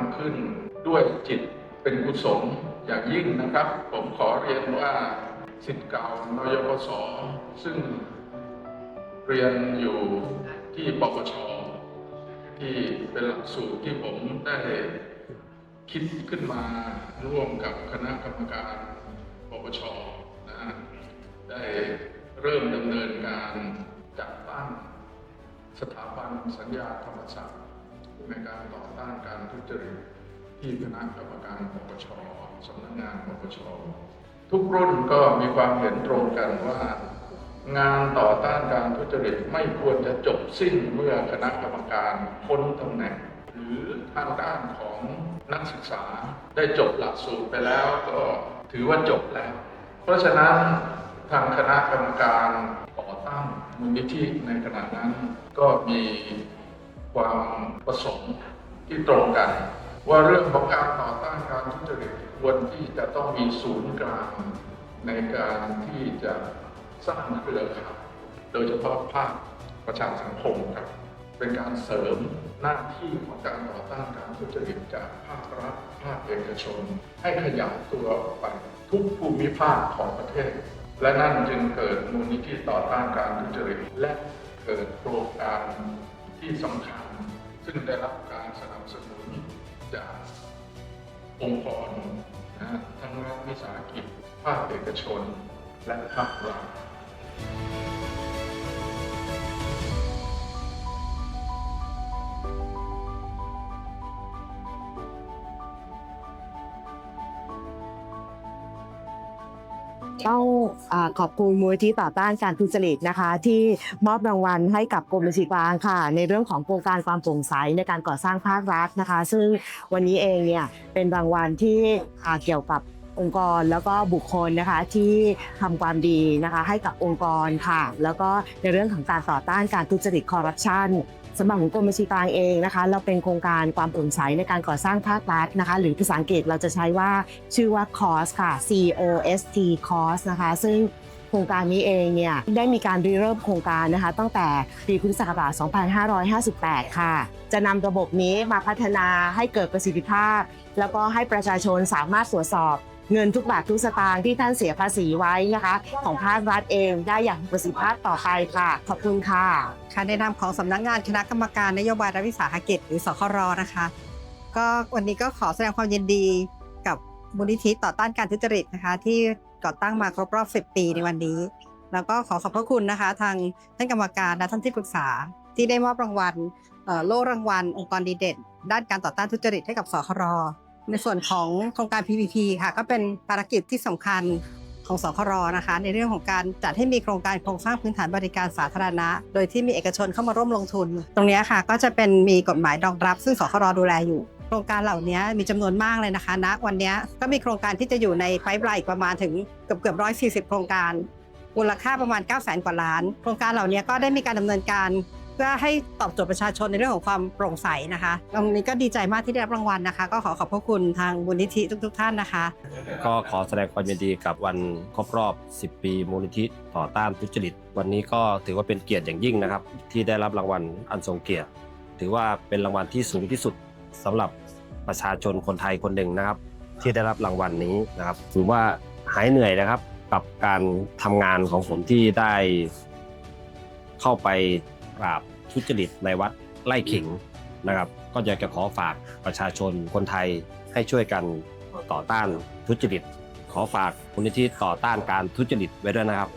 ำขึ้นด้วยจิตเป็นกุศลอย่างยิ่งนะครับ ผมขอเรียนว่าสิทธิ์เก่านยปสซึ่งเรียนอยู่ที่ปปชที่เป็นหลักสูตรที่ผมได้คิดขึ้นมาร่วมกับคณะกรรมการปปชนะได้เริ่มดำเนินการจัดตั้งสถาบันสัญญาธรรมศาสตร์ ในการต่อต้านการทุจริตที่คณะกรรมการปปชสำนักงานปปชทุกรุ่นก็มีความเห็นตรงกันว่า งานต่อต้านการทุจริตไม่ควรจะจบสิ้นเมื่อคณะกรรมการพ้นตำแหน่ง หรือทางด้านของนักศึกษาได้จบหลักสูตรไปแล้วก็ถือว่าจบแล้ว เพราะฉะนั้นทางคณะกรรมการก่อตั้งมูลนิธิในขณะนั้นก็มี ความประสงค์ที่ตรงกัน ว่าเรื่องของการต่อต้านการทุจริตควรที่จะต้องมีศูนย์กลางในการที่จะสร้างเครือข่ายโดยเฉพาะภาคประชาสังคมครับเป็นการเสริมหน้าที่ของการต่อต้านการทุจริตจากภาครัฐภาคเอกชน ให้ขยายตัวออกไปทุกภูมิภาคของประเทศ และนั่นจึงเกิดมูลนิธิต่อต้านการทุจริตและเกิดโครงการที่สำคัญ ซึ่งได้รับการสนับสนุนจากองค์กรนะทั้งรัฐวิสาหกิจภาคเอกชน และภาครัฐ ต้องอขอบคุณมูลที่ต่อต้านการทุจริตนะคะ ที่มอบรางวัลให้กับกรมบัญชีกลางค่ะ ในเรื่องของโครงการความโปร่งใสในการก่อสร้างภาครัฐนะคะ ซึ่งวันนี้เองเนี่ยเป็นรางวัลที่เกี่ยวกับ องค์กรแล้วก็บุคคลนะคะที่ทำความดีนะคะให้กับองค์กรค่ะ แล้วก็ในเรื่องของการต่อต้านการทุจริตคอร์รัปชันสำหรับของกรมบัญชีกลางเองนะคะ เราเป็นโครงการความโปร่งใสในการก่อสร้างภาครัฐนะคะ หรือภาษาอังกฤษเราจะใช้ว่าชื่อว่า COS ค่ะ C O S T COST นะคะ ซึ่งโครงการนี้เองเนี่ยได้มีการริเริ่มโครงการนะคะ ตั้งแต่ปีพุทธศักราช 2558 ค่ะ จะนำระบบนี้มาพัฒนาให้เกิดประสิทธิภาพ แล้วก็ให้ประชาชนสามารถตรวจสอบ เงินทุกบาททุกสตางค์ที่ท่านเสียภาษีไว้นะคะ ของภาครัฐเองได้อย่างประสิทธิภาพต่อไปค่ะ ขอบคุณค่ะค่ะในนามของสำนักงานคณะกรรมการนโยบายรัฐวิสาหกิจหรือสครนะคะ ก็วันนี้ก็ขอแสดงความยินดีกับมูลนิธิต่อต้านการทุจริตนะคะ ที่ก่อตั้งมาครบรอบ 10 ปีในวันนี้ แล้วก็ขอขอบพระคุณนะคะ ทางท่านกรรมการและท่านที่ปรึกษาที่ได้มอบรางวัลโล่รางวัล องค์กรดีเด่น ด้านการต่อต้านทุจริตให้กับสคร ในส่วนของโครงการ PPP ค่ะ ก็เป็นภารกิจที่สำคัญของสครนะคะ ในเรื่องของการจัดให้มีโครงการโครงสร้างพื้นฐานบริการสาธารณะ โดยที่มีเอกชนเข้ามาร่วมลงทุน ตรงนี้ค่ะก็จะเป็นมีกฎหมายรองรับ ซึ่งสครดูแลอยู่ โครงการเหล่านี้มีจำนวนมากเลยนะคะณวันนี้ก็มีโครงการที่จะอยู่ในไพป์ไลน์อีกประมาณถึงเกือบเกือบร้อยสี่สิบโครงการมูลค่าประมาณ 9 0 0 0 0 0 กว่าล้าน โครงการเหล่านี้ก็ได้มีการดำเนินการ เพื่อให้ตอบโจทย์ประชาชนในเรื่องของความโปร่งใสนะคะ ตรงนี้ก็ดีใจมากที่ได้รับรางวัลนะคะ ก็ขอขอบพระคุณทางมูลนิธิทุก ๆ ท่านนะคะ ก็ขอแสดงความยินดีกับวันครบรอบ 10 ปีมูลนิธิต่อต้านทุจริต วันนี้ก็ถือว่าเป็นเกียรติอย่างยิ่งนะครับ ที่ได้รับรางวัลอันทรงเกียรติ ถือว่าเป็นรางวัลที่สูงที่สุดสำหรับประชาชนคนไทยคนหนึ่งนะครับ ที่ได้รับรางวัลนี้นะครับถือว่าหายเหนื่อยนะครับ กับการทำงานของผมที่ได้เข้าไป ปราบทุจริตในวัดไร่ขิงนะครับ ก็อยากจะขอฝากประชาชนคนไทยให้ช่วยกันต่อต้านทุจริต ขอฝากมูลนิธิต่อต้านการทุจริตไว้ด้วยนะครับ